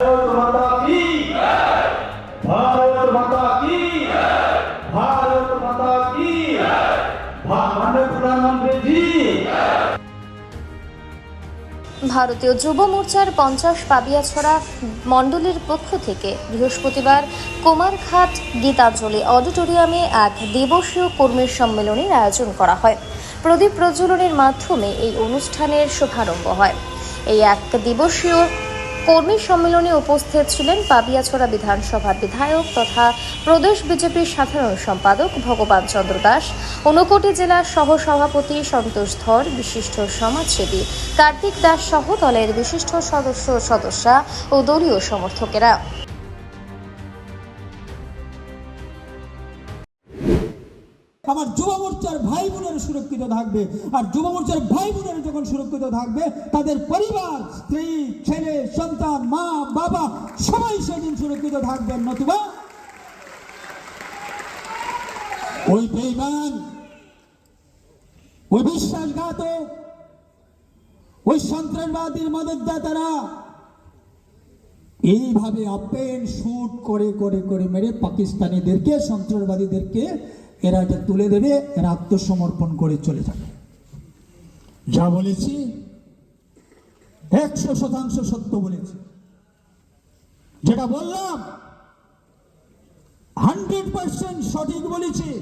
भारत माता की भारत माता की भा- माननीय प्रधानमंत्री जी ভারতীয় যুব মোর্চার পঞ্চাশ পাবিয়াছড়া মণ্ডলীর পক্ষ থেকে বৃহস্পতিবার কুমারঘাট গীতাঞ্জলি অডিটোরিয়ামে এক দিবসীয় কর্মী সম্মেলনের আয়োজন করা হয় প্রদীপ প্রজ্বলনের মাধ্যমে এই অনুষ্ঠানের শুভারম্ভ হয় এই এক দিবসীয় কর্মী সম্মেলনে উপস্থিত ছিলেন পাবিয়াছড়া বিধানসভার বিধায়ক তথা প্রদেশ বিজেপির সাধারণ সম্পাদক ভগবান চন্দ্র দাস, ঊনকোটি জেলার সহ সভাপতি সন্তোষ ধর, বিশিষ্ট সমাজসেবী কার্তিক দাস সহ দলের বিশিষ্ট সদস্য সদস্যা ও দলীয় সমর্থকেরা। আমার যুব মোর্চার ভাই বোনেরা সুরক্ষিত থাকবে। আর যুব মোর্চার ভাই বোনেরা যখন সুরক্ষিত থাকবে, তাদের পরিবার, স্ত্রী, ছেলে, সন্তান, মা, বাবা, সবাই সেদিন সুরক্ষিত থাকবেন নতুবা ওই বেইমান, ওই বিশ্বাসঘাতক, ওই সন্ত্রাসবাদীর মদতদাতারা এইভাবে আপেন শুট করে করে করে মেরে পাকিস্তানিদেরকে, সন্ত্রাসবাদীদেরকে এরা এটা তুলে দেবে, এরা আত্মসমর্পণ করে চলে যাবে। যা বলেছি, একশো শতাংশ সত্য বলেছি। যেটা বললাম, হান্ড্রেড পার্সেন্ট সঠিক বলেছি।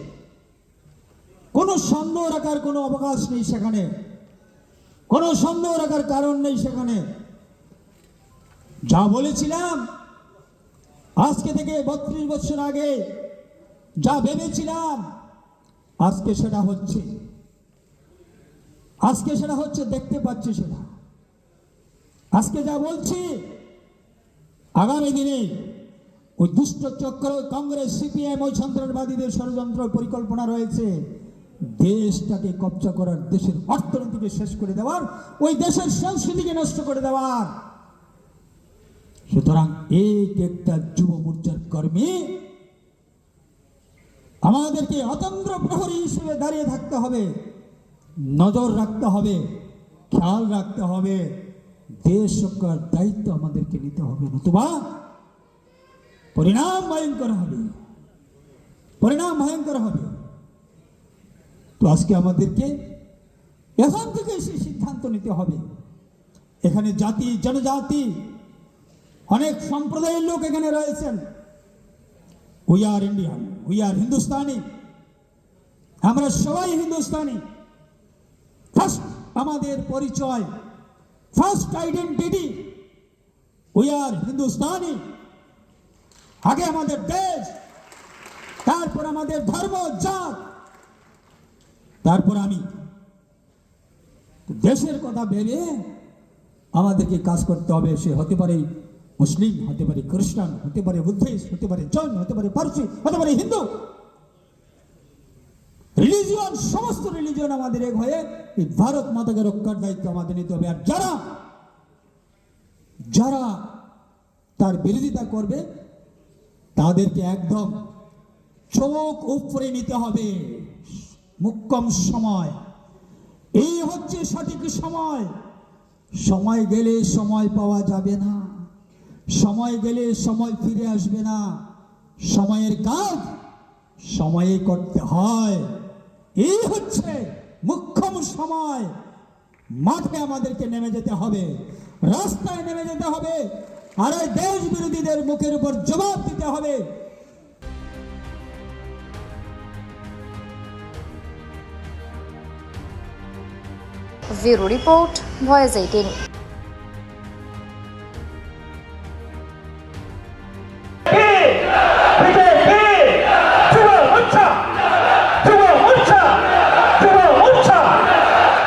কোনো সন্দেহ রাখার কোনো অবকাশ নেই সেখানে। কোনো সন্দেহ রাখার কারণ নেই সেখানে। যা বলেছিলাম, আজকে থেকে বত্রিশ বছর আগে যা ভেবেছিলাম, আজকে সেটা হচ্ছে। আজকে সেটা হচ্ছে, দেখতে পাচ্ছি সেটা। আজকে যা বলছি, আগামী দিনে ওই দুষ্ট চক্র, কংগ্রেস, সিপিএম, ওই সন্ত্রাসবাদীদের ষড়যন্ত্র পরিকল্পনা রয়েছে, দেশটাকে কবজা করার, দেশের অর্থনীতিকে শেষ করে দেওয়ার, ওই দেশের সংস্কৃতিকে নষ্ট করে দেওয়ার। সুতরাং এক একটা যুব মোর্চার কর্মী আমাদেরকে অতন্ত্র প্রহরী হিসেবে দাঁড়িয়ে থাকতে হবে। নজর রাখতে হবে, খেয়াল রাখতে হবে। দেশ রক্ষার দায়িত্ব আমাদেরকে নিতে হবে, নতুবা পরিণাম ভয়ঙ্কর হবে। পরিণাম ভয়ঙ্কর হবে। তো আজকে আমাদেরকে এখান থেকে সেই সিদ্ধান্ত নিতে হবে। এখানে জাতি, জনজাতি, অনেক সম্প্রদায়ের লোক এখানে রয়েছেন। We are Indian we are Hindustani আমরা সবাই হিন্দুস্তানি ফার্স্ট আমাদের পরিচয় first identity we are Hindustani আগে আমাদের দেশ, তারপর আমাদের ধর্ম, জাত, তারপর আমি। দেশের কথা ভেবে আমাদেরকে কাজ করতে হবে, সে হতে পারে মুসলিম হতে পারে খ্রিস্টান, হতে পারে বুদ্ধিস্ট, হতে পারে জৈন, হতে পারে পারসি, হতে পারে হিন্দু। রিলিজিয়ন সমস্ত রিলিজিয়ন আমাদের এক হয়ে এই ভারত মাতাকে রক্ষার দায়িত্ব আমাদের নিতে হবে। আর যারা যারা তার বিরোধিতা করবে, তাদেরকে একদম চোখ উপরে নিতে হবে। মুক্কম সময়। এই হচ্ছে সঠিক সময়। সময় গেলে সময় পাওয়া যাবে না। সময় গেলে সময় ফিরে আসবে না। সময়ের কাজ সময়ে করতে হয়। এই হচ্ছে মুখ্যম সময়। মাঠে আমাদেরকে নেমে যেতে হবে, রাস্তায় নেমে যেতে হবে, আর ওই দেশ বিরোধীদের মুখের উপর জবাব দিতে হবে। Report voice eighteen